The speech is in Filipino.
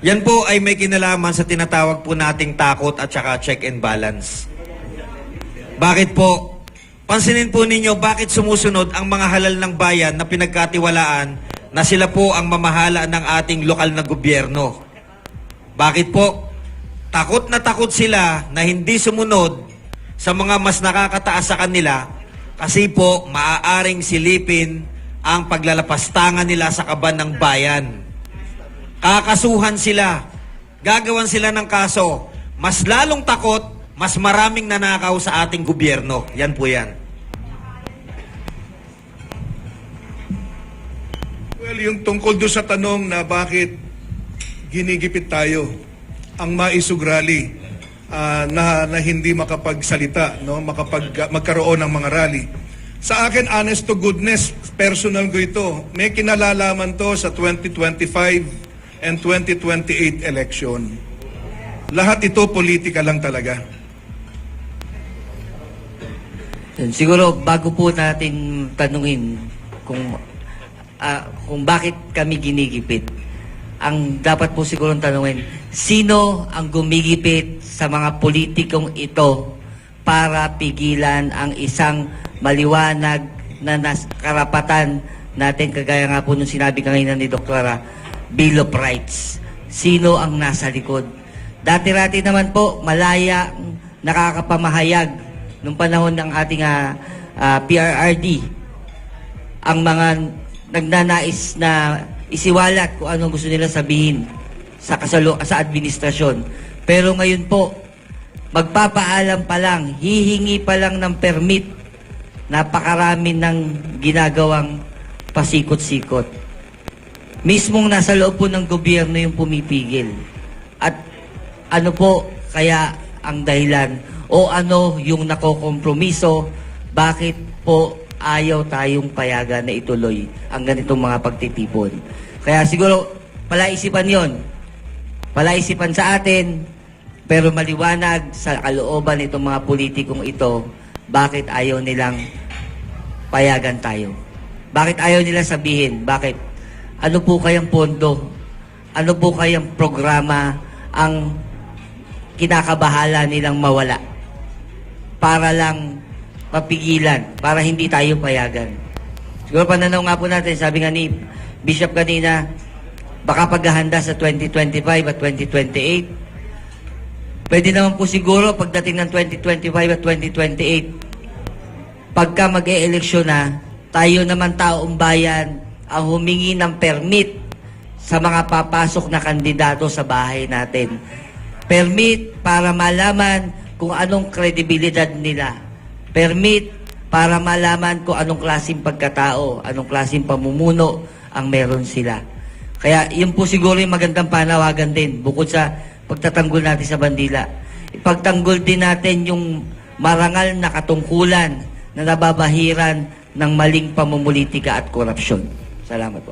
Yan po ay may kinalaman sa tinatawag po nating takot at saka check and balance. Bakit po? Pansinin po ninyo bakit sumusunod ang mga halal ng bayan na pinagkatiwalaan na sila po ang mamahala ng ating lokal na gobyerno. Bakit po? Takot na takot sila na hindi sumunod sa mga mas nakakataas sa kanila kasi po maaaring silipin ang paglalapastangan nila sa kaban ng bayan. Kakasuhan sila. Gagawan sila ng kaso. Mas lalong takot, mas maraming nanakaw sa ating gobyerno. Yan po yan. Well, yung tungkol doon sa tanong na bakit ginigipit tayo ang maisugrali ah, na, na hindi makapagsalita, no? Makapag, magkaroon ng mga rally. Sa akin, honest to goodness, personal ko ito. May kinalalaman to sa 2025 and 2028 election. Lahat ito politika lang talaga. Siguro bago po natin tanungin kung ah, kung bakit kami ginigipit, ang dapat po siguro tanungin, sino ang gumigipit sa mga politikong ito para pigilan ang isang maliwanag na nas karapatan natin kagaya nga po nung sinabi kanina ni Dr. Bill of Rights. Sino ang nasa likod? Dati-rati naman po, malaya nakakapamahayag nung panahon ng ating ah, ah, PRRD ang mga nagnanais na isiwalat kung ano gusto nila sabihin sa kasalo sa administrasyon. Pero ngayon po, magpapaalam pa lang, hihingi pa lang ng permit, napakarami ng ginagawang pasikot-sikot. Mismong nasa loob po ng gobyerno yung pumipigil. At ano po kaya ang dahilan o ano yung nakokompromiso, bakit po ayaw tayong payagan na ituloy ang ganitong mga pagtitipon. Kaya siguro palaisipan yon Palaisipan sa atin, pero maliwanag sa kalooban nitong mga politikong ito, bakit ayaw nilang payagan tayo. Bakit ayaw nila sabihin? Bakit? Ano po kayang pondo? Ano po kayang programa ang kinakabahala nilang mawala? Para lang mapigilan, para hindi tayo payagan. Siguro pananaw nga po natin, sabi nga ni Bishop kanina, baka paghahanda sa 2025 at 2028. Pwede naman po siguro pagdating ng 2025 at 2028, pagka mag-e-eleksyon na, tayo naman taong bayan ang humingi ng permit sa mga papasok na kandidato sa bahay natin. Permit para malaman kung anong kredibilidad nila. Permit para malaman kung anong klaseng pagkatao, anong klaseng pamumuno ang meron sila. Kaya yun po siguro yung magandang panawagan din bukod sa pagtatanggol natin sa bandila. Ipagtanggol din natin yung marangal na katungkulan na nababahiran ng maling pamumulitika at korupsyon. Salamat po.